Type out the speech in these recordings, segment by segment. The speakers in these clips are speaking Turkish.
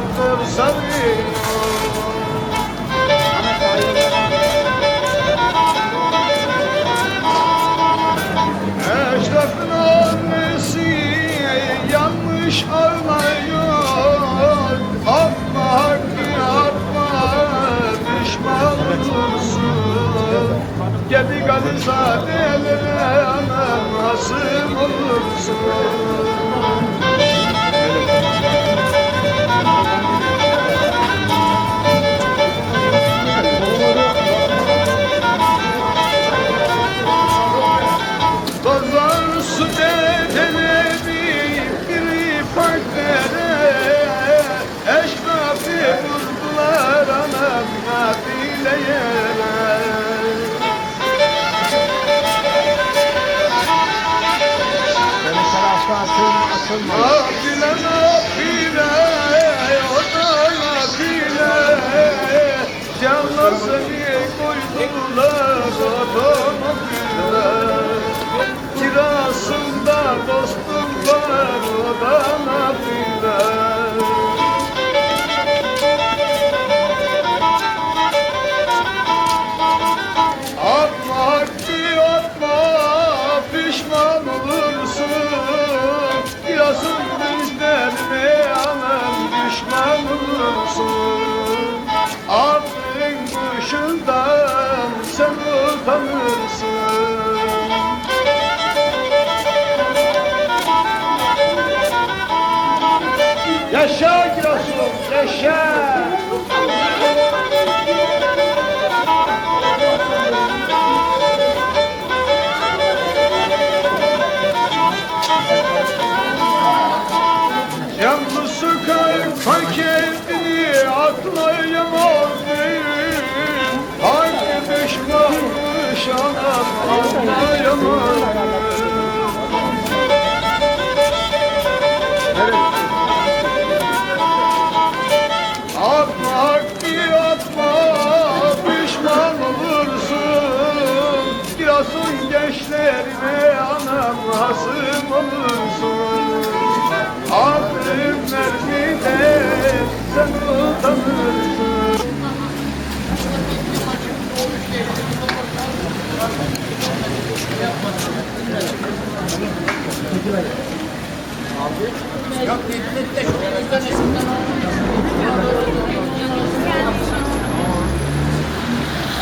Doktor sarıyor Eşrafın annesi yanmış ağlıyor Atma hakkı atma pişman olursun. Gedi galizadelere anam hasım olursun atılma. Nafile o da nafile Canlar seni koydular otomobile Kirasında dostum var o da nafile pişman olursun Yazın bizlerine anam düşman olursun Attın kuşundan sen utanırsın Yaşa Giresun, yaşa! Yalnız sokak kendini atlayamadım Hangi düşmanmış anam anlayamadım gençlerine anam hasım olursun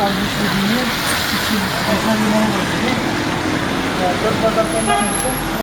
Almış dediğini için, mesela limonu koydu. Dört bardaktan